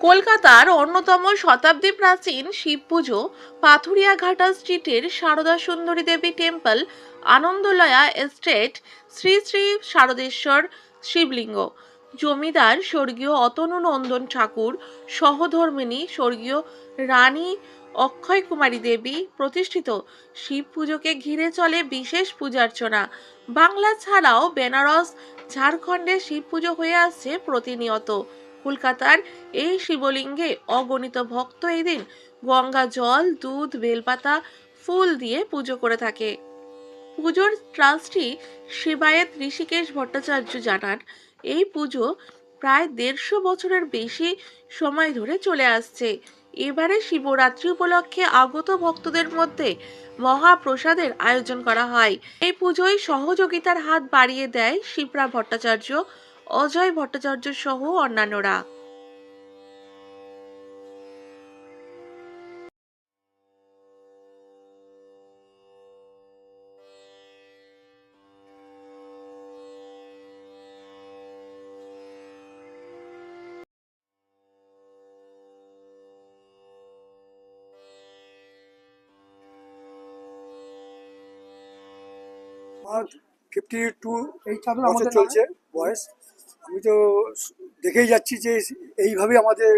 কলকাতার অন্যতম শতাব্দী প্রাচীন শিব পুজো পাথুরিয়াঘাটা স্ট্রিটের সারদা সুন্দরী দেবী টেম্পল, আনন্দলয়া এস্টেট, শ্রী শ্রী শারদেশ্বর শিবলিঙ্গ। জমিদার স্বর্গীয় অতনু নন্দন ঠাকুর সহধর্মিনী স্বর্গীয় রানী অক্ষয় কুমারী দেবী প্রতিষ্ঠিত। শিব পুজোকে ঘিরে চলে বিশেষ পূজার্চনা। বাংলা ছাড়াও বেনারস ঝাড়খণ্ডে শিব পুজো হয়ে আসছে প্রতিনিয়ত। কলকাতার এই শিবলিঙ্গে অগণিত ভক্ত এদিন গঙ্গা জল, দুধ, বেলপাতা, ফুল দিয়ে পুজো করে থাকে। পুজোর ট্রাস্টি সেবায়েত ঋষিকেশ ভট্টাচার্য জানান, এই পুজো প্রায় দেড়শো বছরের বেশি সময় ধরে চলে আসছে। এবারে শিবরাত্রি উপলক্ষে আগত ভক্তদের মধ্যে মহাপ্রসাদের আয়োজন করা হয়। এই পুজোয় সহযোগিতার হাত বাড়িয়ে দেয় শিবরা ভট্টাচার্য, অজয় ভট্টাচার্য সহ অন্যান্যরা। আমার ফিফটি টু এই চাদর আমাদের চলছে বয়স। আমি তো দেখেই যাচ্ছি যে এইভাবে আমাদের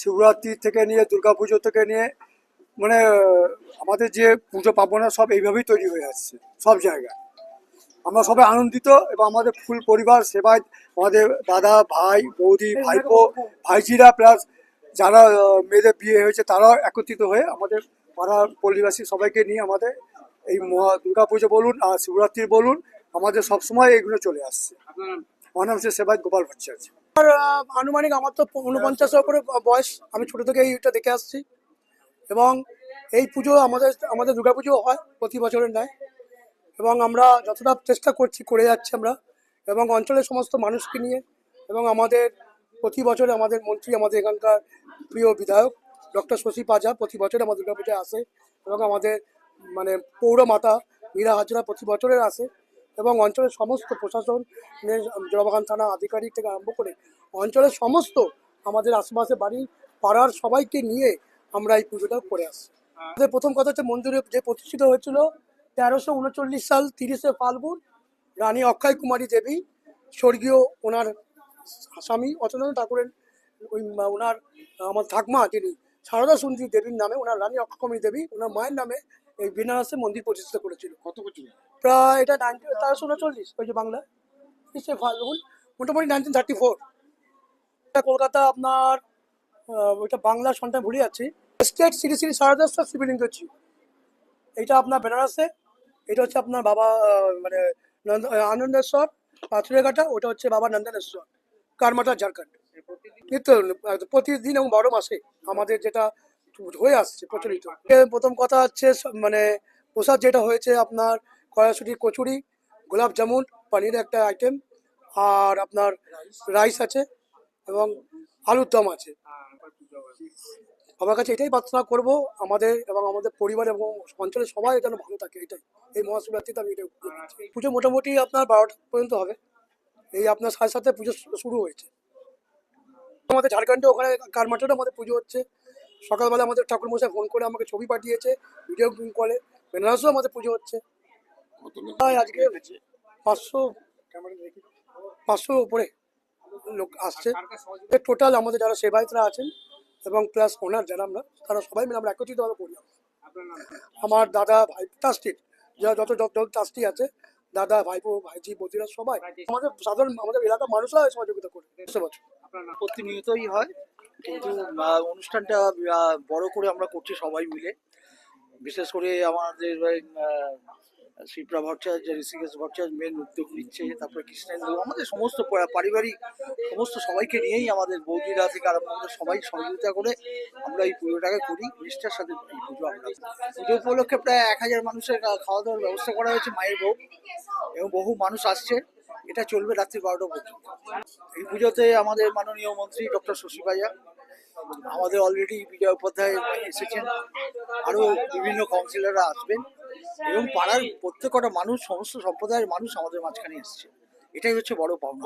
শিবরাত্রি থেকে নিয়ে দুর্গাপুজো থেকে নিয়ে মানে আমাদের যে পুজো পার্বণা সব এইভাবেই তৈরি হয়ে আসছে সব জায়গায়। আমরা সবাই আনন্দিত এবং আমাদের ফুল পরিবার সেবায় আমাদের দাদা ভাই বৌদি ভাইপো ভাইজিরা প্লাস যারা মেয়েদের বিয়ে হয়েছে তারাও একত্রিত হয়ে আমাদের পাড়ার পল্লীবাসী সবাইকে নিয়ে আমাদের এই মহা দুর্গাপুজো বলুন আর শিবরাত্রি বলুন আমাদের সবসময় এগুলো চলে আসছে। আমার নাম হচ্ছে সেবায়ত গোপাল ভট্টাচার্য। আমার আনুমানিক আমার তো উনপঞ্চাশের উপরে বয়স আমি ছোট থেকে এইটা দেখে আসছি। এবং এই পুজো আমাদের আমাদের দুর্গা পুজো হয় প্রতি বছরের ন্যায়। এবং আমরা যতটা চেষ্টা করছি করে যাচ্ছি আমরা। এবং অঞ্চলের সমস্ত মানুষকে নিয়ে এবং আমাদের প্রতি বছর আমাদের মন্ত্রী আমাদের এখানকার প্রিয় বিধায়ক ডক্টর শশী পাজা প্রতি বছর আমাদের দুর্গা পুজোয় আসে। এবং আমাদের মানে পৌরমাতা মীরা হাজরা প্রতি বছরের আসে এবং অঞ্চলের সমস্ত প্রশাসন জলবাগান থানা আধিকারিক থেকে আরম্ভ করে অঞ্চলের সমস্ত আমাদের আশেপাশে বাড়ি, পাড়ার সবাইকে নিয়ে আমরা এই পুজোটা করে আসি। আমাদের প্রথম কথা হচ্ছে মন্দিরে যে প্রতিষ্ঠিত হয়েছিল তেরোশো উনচল্লিশ সাল তিরিশে ফাল্গুন, রানী অক্ষয় কুমারী দেবী, স্বর্গীয় ওনার স্বামী অচন্দ্র ঠাকুরের, ওই, ওনার, আমার ঠাকমা যিনি সারদা সুন্দরী দেবীর নামে ওনার রানী অক্ষয় কুমারী দেবী ওনার মায়ের নামে এই বেনারসে মন্দির প্রতিষ্ঠিত করেছিল। কত বছর? প্রায় এটা নাইনটিন তেরোশো উনচল্লিশ ওই যে বাংলা। তিরিশে ফাল্গুন মোটামুটি নাইনটিন থার্টি ফোর এটা কলকাতা আপনার ওইটা বাংলা সন্ধ্যা ভুলে যাচ্ছি। স্টেট শ্রী শ্রী সারদাশ্বর শিবলিঙ্গ ছিল। এটা আপনার বেনারসে এটা হচ্ছে আপনার বাবা মানে নন্দ আনন্দেশ্বর পাথুরিয়াঘাটা ওটা হচ্ছে বাবা নন্দনেশ্বর কারমাটা ঝাড়খণ্ড। নিত্য প্রতিদিন এবং বারো মাসে আমাদের যেটা হয়ে আসছে প্রচলিত। প্রথম কথা হচ্ছে মানে প্রসাদ যেটা হয়েছে আপনার কড়াইশুটি, কচুরি, গোলাপ জামুন পানির একটা আইটেম আর আপনার রাইস আছে এবং আলুর দম আছে। আমার কাছে এটাই প্রার্থনা করব আমাদের এবং আমাদের পরিবার এবং অঞ্চলের সবাই যেন ভালো থাকে, এটাই। এই মহাশিবরাত্রিতে আমি এটা উপলব্ধি পুজো মোটামুটি আপনার বারোটা পর্যন্ত হবে। এই আপনার সাথে সাথে পুজো শুরু হয়েছে। আমাদের ঝাড়খণ্ডে ওখানে কারমাটারও আমাদের পুজো হচ্ছে। সকালবেলা আমাদের ঠাকুর মশাই ফোন করে আমাকে ছবি পাঠিয়েছে ভিডিও কলে বেনারসও আমাদের পুজো হচ্ছে। আজকে পাঁচশো পাঁচশো উপরে লোক আসছে। টোটাল আমাদের যারা সেবায়তরা আছেন এবং প্লাস ওনার যারা আমরা, তারা সবাই মিলে আমরা একত্রিতভাবে করি। আমার দাদা ভাই ট্রাস্টির যারা যত যত ট্রাস্টি আছে, দাদা, ভাইপো, ভাইজি, বদিরা সবাই, আমাদের সাধারণ, আমাদের এলাকার মানুষরা সহযোগিতা করে। বুঝতে পারছ প্রতিনিয়তই হয়, কিন্তু অনুষ্ঠানটা বড় করে আমরা করছি সবাই মিলে। বিশেষ করে আমাদের শিপ্রা ভট্টাচার্য ঋষিকেশ ভট্টাচার্য মেন উদ্যোগ নিচ্ছে, তারপরে কৃষ্ণেন্দু, আমাদের সমস্ত পারিবারিক সমস্ত সবাইকে নিয়েই আমাদের বৌদিরা থেকে আরম্ভ করে সবাই সহযোগিতা করে আমরা এই পুজোটাকে করি, নিষ্ঠার সাথে এই পুজো আমরা। পুজো উপলক্ষে প্রায় এক হাজার মানুষের খাওয়া দাওয়ার ব্যবস্থা করা হয়েছে মায়ের ভোগ, এবং বহু মানুষ আসছে। এটা চলবে রাত্রি বারোটা পর্যন্ত। এই পুজোতে আমাদের মাননীয় মন্ত্রী ডক্টর শশী পাইয়া আমাদের অলরেডি বিজয় উপাধ্যায় এসেছেন আরও বিভিন্ন কাউন্সিলররা আসবেন এবং পাড়ার প্রত্যেকটা মানুষ, সমস্ত সম্প্রদায়ের মানুষ আমাদের মাঝখানে এসছে এটাই হচ্ছে বড় পাওনা।